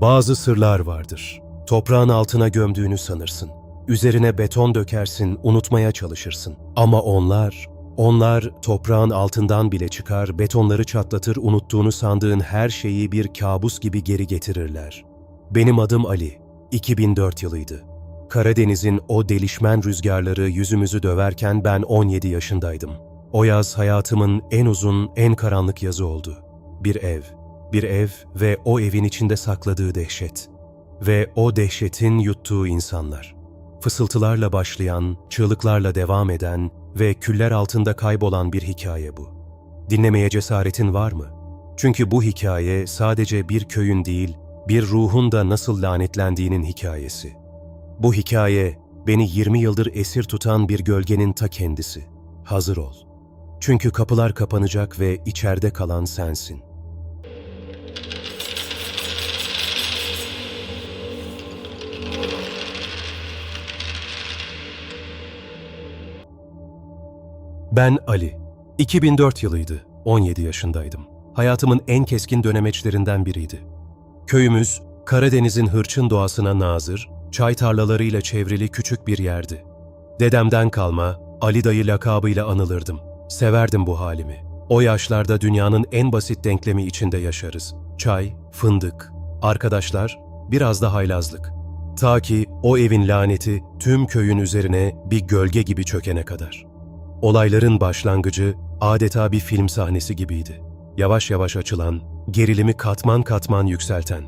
Bazı sırlar vardır. Toprağın altına gömdüğünü sanırsın. Üzerine beton dökersin, unutmaya çalışırsın. Ama onlar, onlar toprağın altından bile çıkar, betonları çatlatır, unuttuğunu sandığın her şeyi bir kabus gibi geri getirirler. Benim adım Ali. 2004 yılıydı. Karadeniz'in o delişmen rüzgarları yüzümüzü döverken ben 17 yaşındaydım. O yaz hayatımın en uzun, en karanlık yazı oldu. Bir ev, bir ev ve o evin içinde sakladığı dehşet. Ve o dehşetin yuttuğu insanlar. Fısıltılarla başlayan, çığlıklarla devam eden ve küller altında kaybolan bir hikaye bu. Dinlemeye cesaretin var mı? Çünkü bu hikaye sadece bir köyün değil, bir ruhun da nasıl lanetlendiğinin hikayesi. Bu hikaye beni 20 yıldır esir tutan bir gölgenin ta kendisi. Hazır ol. Çünkü kapılar kapanacak ve içeride kalan sensin. Ben Ali. 2004 yılıydı. 17 yaşındaydım. Hayatımın en keskin dönemeçlerinden biriydi. Köyümüz, Karadeniz'in hırçın doğasına nazır, çay tarlalarıyla çevrili küçük bir yerdi. Dedemden kalma, Ali dayı lakabıyla anılırdım. Severdim bu halimi. O yaşlarda dünyanın en basit denklemi içinde yaşarız. Çay, fındık, arkadaşlar, biraz da haylazlık. Ta ki o evin laneti tüm köyün üzerine bir gölge gibi çökene kadar. Olayların başlangıcı adeta bir film sahnesi gibiydi. Yavaş yavaş açılan, gerilimi katman katman yükselten.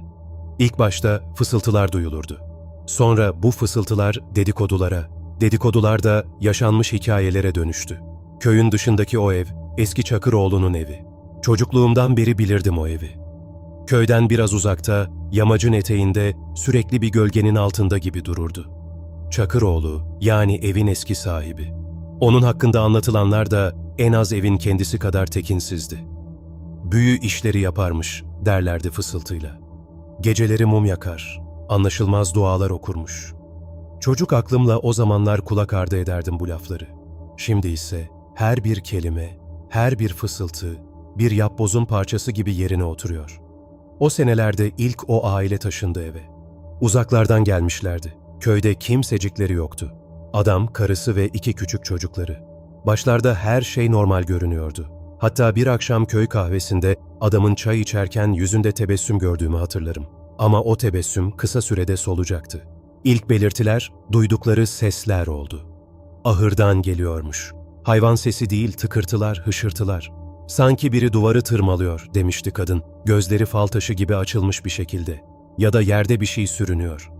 İlk başta fısıltılar duyulurdu. Sonra bu fısıltılar dedikodulara, dedikodular da yaşanmış hikayelere dönüştü. Köyün dışındaki o ev, eski Çakıroğlu'nun evi. Çocukluğumdan beri bilirdim o evi. Köyden biraz uzakta, yamacın eteğinde sürekli bir gölgenin altında gibi dururdu. Çakıroğlu, yani evin eski sahibi. Onun hakkında anlatılanlar da en az evin kendisi kadar tekinsizdi. Büyü işleri yaparmış derlerdi fısıltıyla. Geceleri mum yakar, anlaşılmaz dualar okurmuş. Çocuk aklımla o zamanlar kulak ardı ederdim bu lafları. Şimdi ise her bir kelime, her bir fısıltı, bir yapbozun parçası gibi yerine oturuyor. O senelerde ilk o aile taşındı eve. Uzaklardan gelmişlerdi. Köyde kimsecikleri yoktu. Adam, karısı ve iki küçük çocukları. Başlarda her şey normal görünüyordu. Hatta bir akşam köy kahvesinde adamın çay içerken yüzünde tebessüm gördüğümü hatırlarım. Ama o tebessüm kısa sürede solacaktı. İlk belirtiler duydukları sesler oldu. Ahırdan geliyormuş. Hayvan sesi değil tıkırtılar, hışırtılar. Sanki biri duvarı tırmalıyor demişti kadın. Gözleri fal taşı gibi açılmış bir şekilde. Ya da yerde bir şey sürünüyor.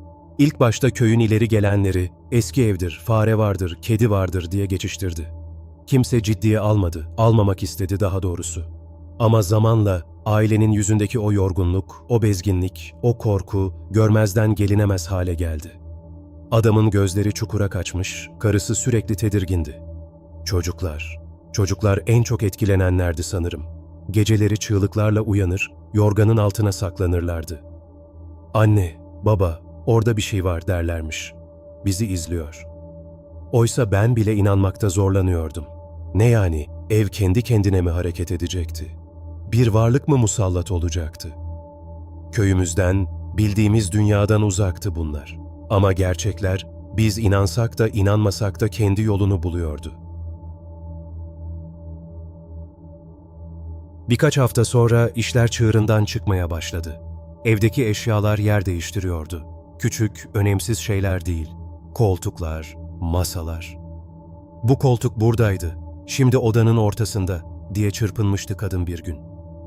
İlk başta köyün ileri gelenleri eski evdir, fare vardır, kedi vardır diye geçiştirdi. Kimse ciddiye almadı, almamak istedi daha doğrusu. Ama zamanla ailenin yüzündeki o yorgunluk, o bezginlik, o korku görmezden gelinemez hale geldi. Adamın gözleri çukura kaçmış, karısı sürekli tedirgindi. Çocuklar, çocuklar en çok etkilenenlerdi sanırım. Geceleri çığlıklarla uyanır, yorganın altına saklanırlardı. Anne, baba, orada bir şey var derlermiş. Bizi izliyor. Oysa ben bile inanmakta zorlanıyordum. Ne yani, ev kendi kendine mi hareket edecekti? Bir varlık mı musallat olacaktı? Köyümüzden, bildiğimiz dünyadan uzaktı bunlar. Ama gerçekler, biz inansak da inanmasak da kendi yolunu buluyordu. Birkaç hafta sonra işler çığırından çıkmaya başladı. Evdeki eşyalar yer değiştiriyordu. Küçük, önemsiz şeyler değil. Koltuklar, masalar. Bu koltuk buradaydı, şimdi odanın ortasında diye çırpınmıştı kadın bir gün.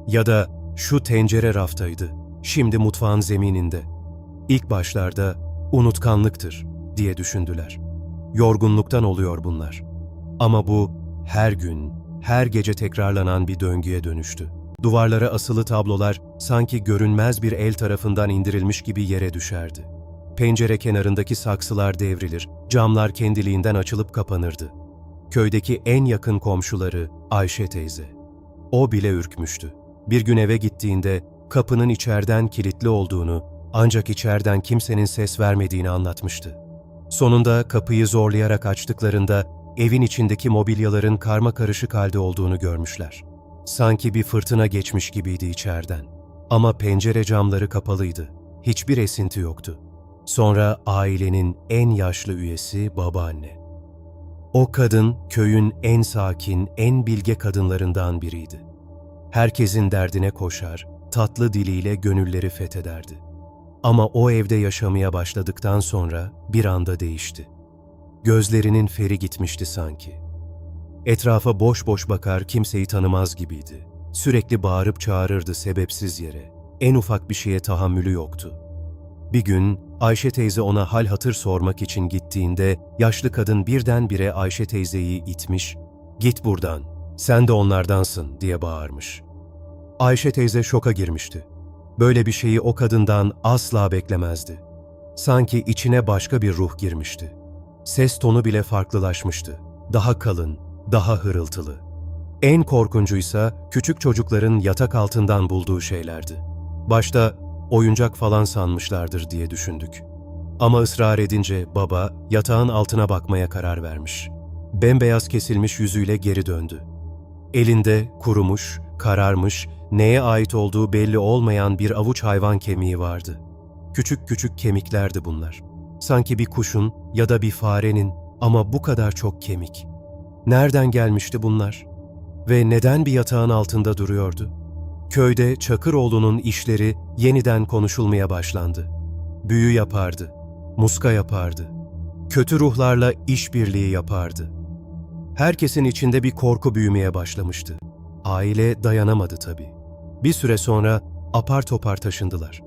Ya da şu tencere raftaydı, şimdi mutfağın zemininde. İlk başlarda unutkanlıktır diye düşündüler. Yorgunluktan oluyor bunlar. Ama bu her gün, her gece tekrarlanan bir döngüye dönüştü. Duvarlara asılı tablolar sanki görünmez bir el tarafından indirilmiş gibi yere düşerdi. Pencere kenarındaki saksılar devrilir, camlar kendiliğinden açılıp kapanırdı. Köydeki en yakın komşuları Ayşe teyze. O bile ürkmüştü. Bir gün eve gittiğinde kapının içeriden kilitli olduğunu, ancak içeriden kimsenin ses vermediğini anlatmıştı. Sonunda kapıyı zorlayarak açtıklarında evin içindeki mobilyaların karma karışık halde olduğunu görmüşler. Sanki bir fırtına geçmiş gibiydi içeriden. Ama pencere camları kapalıydı. hiçbir esinti yoktu. Sonra ailenin en yaşlı üyesi babaanne. O kadın köyün en sakin, en bilge kadınlarından biriydi. Herkesin derdine koşar, tatlı diliyle gönülleri fethederdi. Ama o evde yaşamaya başladıktan sonra bir anda değişti. Gözlerinin feri gitmişti sanki. Etrafa boş boş bakar kimseyi tanımaz gibiydi. Sürekli bağırıp çağırırdı sebepsiz yere. En ufak bir şeye tahammülü yoktu. Bir gün Ayşe teyze ona hal hatır sormak için gittiğinde yaşlı kadın birdenbire Ayşe teyzeyi itmiş, ''Git buradan, sen de onlardansın.'' diye bağırmış. Ayşe teyze şoka girmişti. Böyle bir şeyi o kadından asla beklemezdi. Sanki içine başka bir ruh girmişti. Ses tonu bile farklılaşmıştı. Daha kalın, daha hırıltılı. En korkuncuysa küçük çocukların yatak altından bulduğu şeylerdi. Başta oyuncak falan sanmışlardır diye düşündük. Ama ısrar edince baba yatağın altına bakmaya karar vermiş. Bembeyaz kesilmiş yüzüyle geri döndü. Elinde kurumuş, kararmış, neye ait olduğu belli olmayan bir avuç hayvan kemiği vardı. Küçük küçük kemiklerdi bunlar. Sanki bir kuşun ya da bir farenin ama bu kadar çok kemik. Nereden gelmişti bunlar? Ve neden bir yatağın altında duruyordu? Köyde Çakıroğlu'nun işleri yeniden konuşulmaya başlandı. Büyü yapardı, muska yapardı, kötü ruhlarla işbirliği yapardı. Herkesin içinde bir korku büyümeye başlamıştı. Aile dayanamadı tabii. Bir süre sonra apar topar taşındılar.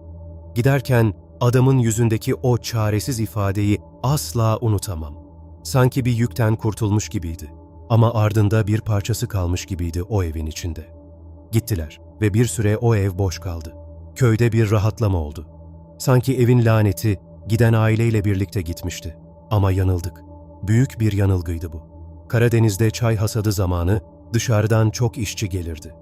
Giderken adamın yüzündeki o çaresiz ifadeyi asla unutamam. Sanki bir yükten kurtulmuş gibiydi. Ama ardında bir parçası kalmış gibiydi o evin içinde. Gittiler ve bir süre o ev boş kaldı. Köyde bir rahatlama oldu. Sanki evin laneti giden aileyle birlikte gitmişti. Ama yanıldık. Büyük bir yanılgıydı bu. Karadeniz'de çay hasadı zamanı dışarıdan çok işçi gelirdi.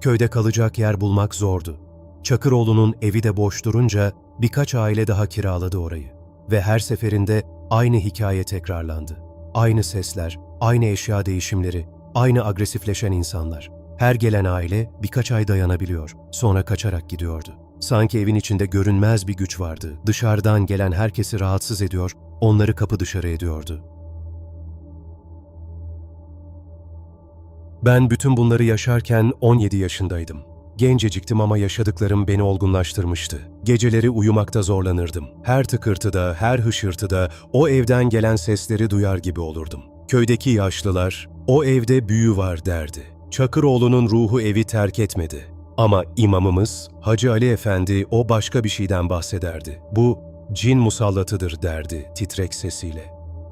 Köyde kalacak yer bulmak zordu. Çakıroğlu'nun evi de boş durunca birkaç aile daha kiraladı orayı. Ve her seferinde aynı hikaye tekrarlandı. Aynı sesler, aynı eşya değişimleri, aynı agresifleşen insanlar. Her gelen aile birkaç ay dayanabiliyor, sonra kaçarak gidiyordu. Sanki evin içinde görünmez bir güç vardı. Dışarıdan gelen herkesi rahatsız ediyor, onları kapı dışarı ediyordu. Ben bütün bunları yaşarken 17 yaşındaydım. Genceciktim ama yaşadıklarım beni olgunlaştırmıştı. Geceleri uyumakta zorlanırdım. Her tıkırtıda, her hışırtıda o evden gelen sesleri duyar gibi olurdum. Köydeki yaşlılar, o evde büyü var derdi. Çakıroğlu'nun ruhu evi terk etmedi. Ama imamımız, Hacı Ali Efendi o başka bir şeyden bahsederdi. Bu, cin musallatıdır derdi titrek sesiyle.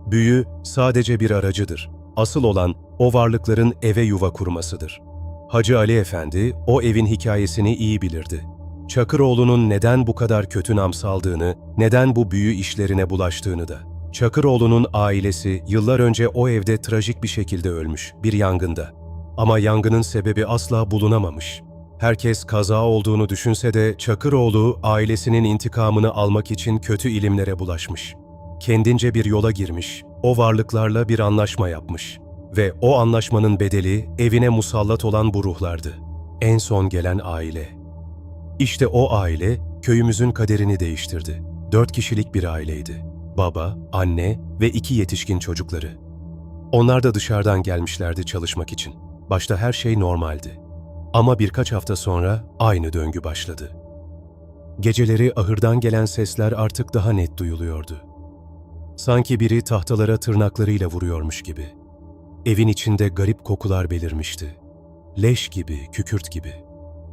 Büyü sadece bir aracıdır. Asıl olan o varlıkların eve yuva kurmasıdır. Hacı Ali Efendi o evin hikayesini iyi bilirdi. Çakıroğlu'nun neden bu kadar kötü nam saldığını, neden bu büyü işlerine bulaştığını da. Çakıroğlu'nun ailesi yıllar önce o evde trajik bir şekilde ölmüş, bir yangında. Ama yangının sebebi asla bulunamamış. Herkes kaza olduğunu düşünse de Çakıroğlu ailesinin intikamını almak için kötü ilimlere bulaşmış. Kendince bir yola girmiş, o varlıklarla bir anlaşma yapmış. Ve o anlaşmanın bedeli evine musallat olan bu ruhlardı. En son gelen aile. İşte o aile köyümüzün kaderini değiştirdi. Dört kişilik bir aileydi. Baba, anne ve iki yetişkin çocukları. Onlar da dışarıdan gelmişlerdi çalışmak için. Başta her şey normaldi. Ama birkaç hafta sonra aynı döngü başladı. Geceleri ahırdan gelen sesler artık daha net duyuluyordu. Sanki biri tahtalara tırnaklarıyla vuruyormuş gibi. Evin içinde garip kokular belirmişti. Leş gibi, kükürt gibi.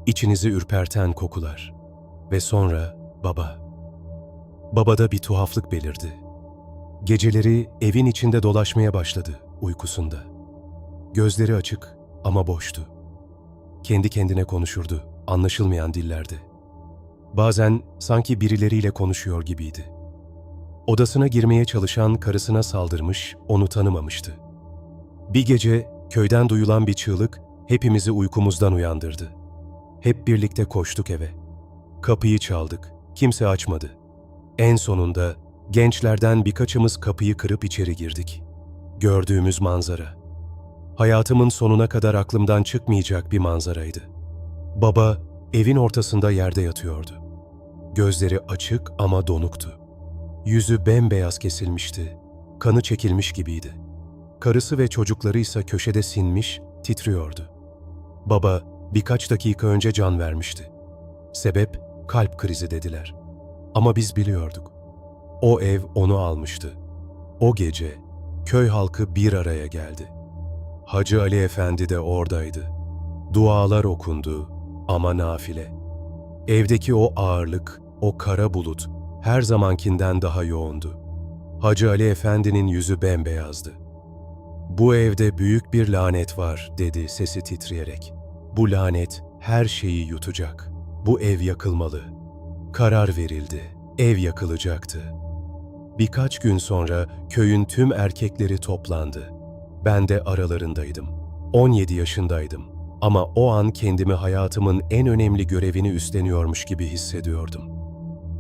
İçinizi ürperten kokular. Ve sonra baba. Babada bir tuhaflık belirdi. Geceleri evin içinde dolaşmaya başladı uykusunda. Gözleri açık ama boştu. Kendi kendine konuşurdu, anlaşılmayan dillerde. Bazen sanki birileriyle konuşuyor gibiydi. Odasına girmeye çalışan karısına saldırmış, onu tanımamıştı. Bir gece köyden duyulan bir çığlık hepimizi uykumuzdan uyandırdı. Hep birlikte koştuk eve. Kapıyı çaldık, kimse açmadı. En sonunda gençlerden birkaçımız kapıyı kırıp içeri girdik. Gördüğümüz manzara. Hayatımın sonuna kadar aklımdan çıkmayacak bir manzaraydı. Baba evin ortasında yerde yatıyordu. Gözleri açık ama donuktu. Yüzü bembeyaz kesilmişti. Kanı çekilmiş gibiydi. Karısı ve çocukları ise köşede sinmiş, titriyordu. Baba birkaç dakika önce can vermişti. Sebep kalp krizi dediler. Ama biz biliyorduk. O ev onu almıştı. O gece köy halkı bir araya geldi. Hacı Ali Efendi de oradaydı. Dualar okundu ama nafile. Evdeki o ağırlık, o kara bulut her zamankinden daha yoğundu. Hacı Ali Efendi'nin yüzü bembeyazdı. Bu evde büyük bir lanet var dedi sesi titreyerek. Bu lanet her şeyi yutacak. Bu ev yakılmalı. Karar verildi. Ev yakılacaktı. Birkaç gün sonra köyün tüm erkekleri toplandı. Ben de aralarındaydım. 17 yaşındaydım. Ama o an kendimi hayatımın en önemli görevini üstleniyormuş gibi hissediyordum.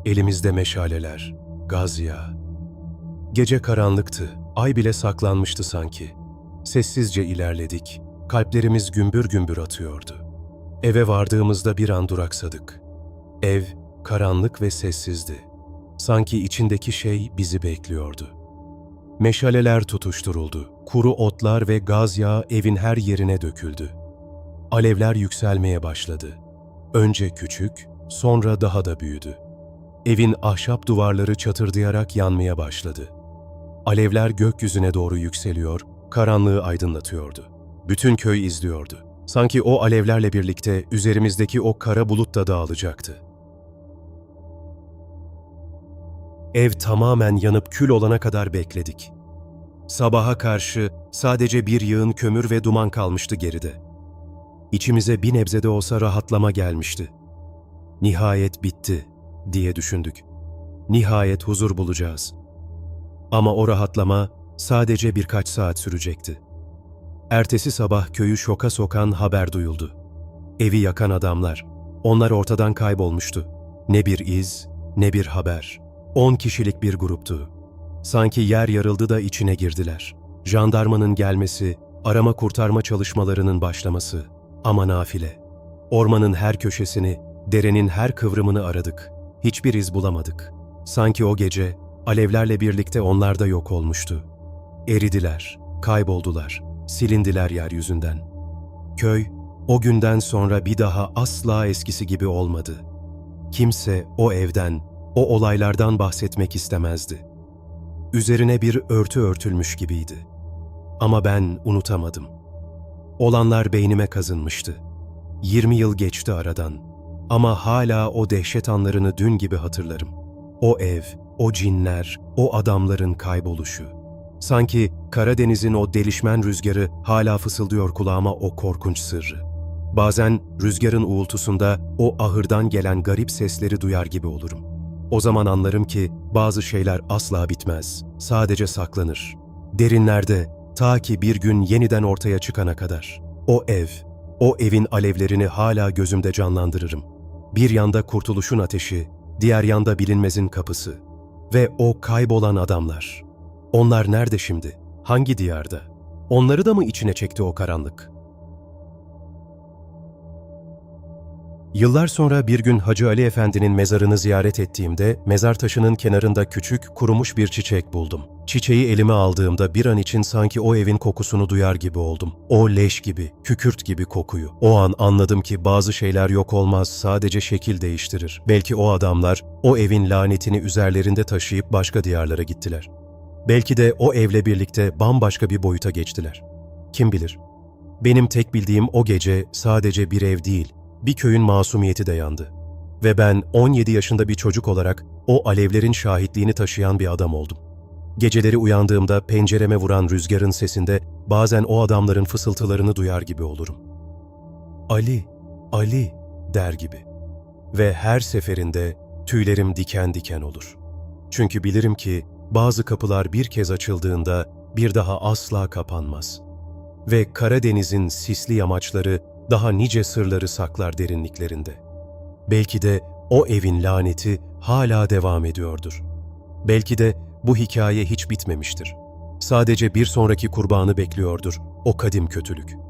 Elimizde meşaleler, gaz yağı. Gece karanlıktı, ay bile saklanmıştı sanki. Sessizce ilerledik, kalplerimiz gümbür gümbür atıyordu. Eve vardığımızda bir an duraksadık. Ev karanlık ve sessizdi. Sanki içindeki şey bizi bekliyordu. Meşaleler tutuşturuldu, kuru otlar ve gaz yağı evin her yerine döküldü. Alevler yükselmeye başladı. Önce küçük, sonra daha da büyüdü. Evin ahşap duvarları çatırdayarak yanmaya başladı. Alevler gökyüzüne doğru yükseliyor, karanlığı aydınlatıyordu. Bütün köy izliyordu. Sanki o alevlerle birlikte üzerimizdeki o kara bulut da dağılacaktı. Ev tamamen yanıp kül olana kadar bekledik. Sabaha karşı sadece bir yığın kömür ve duman kalmıştı geride. İçimize bir nebze de olsa rahatlama gelmişti. Nihayet bitti diye düşündük. Nihayet huzur bulacağız. Ama o rahatlama sadece birkaç saat sürecekti. Ertesi sabah köyü şoka sokan haber duyuldu. Evi yakan adamlar. Onlar ortadan kaybolmuştu. Ne bir iz, ne bir haber. On kişilik bir gruptu. Sanki yer yarıldı da içine girdiler. Jandarmanın gelmesi, arama kurtarma çalışmalarının başlaması. Ama nafile. Ormanın her köşesini, derenin her kıvrımını aradık. Hiçbir iz bulamadık. Sanki o gece alevlerle birlikte onlar da yok olmuştu. Eridiler, kayboldular, silindiler yeryüzünden. Köy, o günden sonra bir daha asla eskisi gibi olmadı. Kimse o evden, o olaylardan bahsetmek istemezdi. Üzerine bir örtü örtülmüş gibiydi. Ama ben unutamadım. Olanlar beynime kazınmıştı. 20 yıl geçti aradan. Ama hala o dehşet anlarını dün gibi hatırlarım. O ev, o cinler, o adamların kayboluşu. Sanki Karadeniz'in o delişmen rüzgarı hala fısıldıyor kulağıma o korkunç sırrı. Bazen rüzgarın uğultusunda o ahırdan gelen garip sesleri duyar gibi olurum. O zaman anlarım ki bazı şeyler asla bitmez, sadece saklanır. Derinlerde, ta ki bir gün yeniden ortaya çıkana kadar. O ev, o evin alevlerini hala gözümde canlandırırım. Bir yanda kurtuluşun ateşi, diğer yanda bilinmezin kapısı. Ve o kaybolan adamlar. Onlar nerede şimdi? Hangi diyarda? Onları da mı içine çekti o karanlık? Yıllar sonra bir gün Hacı Ali Efendi'nin mezarını ziyaret ettiğimde mezar taşının kenarında küçük, kurumuş bir çiçek buldum. Çiçeği elime aldığımda bir an için sanki o evin kokusunu duyar gibi oldum. O leş gibi, kükürt gibi kokuyu. O an anladım ki bazı şeyler yok olmaz, sadece şekil değiştirir. Belki o adamlar o evin lanetini üzerlerinde taşıyıp başka diyarlara gittiler. Belki de o evle birlikte bambaşka bir boyuta geçtiler. Kim bilir? Benim tek bildiğim o gece sadece bir ev değil, bir köyün masumiyeti de yandı. Ve ben 17 yaşında bir çocuk olarak o alevlerin şahitliğini taşıyan bir adam oldum. Geceleri uyandığımda pencereme vuran rüzgarın sesinde bazen o adamların fısıltılarını duyar gibi olurum. Ali, Ali der gibi. Ve her seferinde tüylerim diken diken olur. Çünkü bilirim ki bazı kapılar bir kez açıldığında bir daha asla kapanmaz. Ve Karadeniz'in sisli yamaçları daha nice sırları saklar derinliklerinde. Belki de o evin laneti hala devam ediyordur. Belki de bu hikaye hiç bitmemiştir. Sadece bir sonraki kurbanı bekliyordur o kadim kötülük.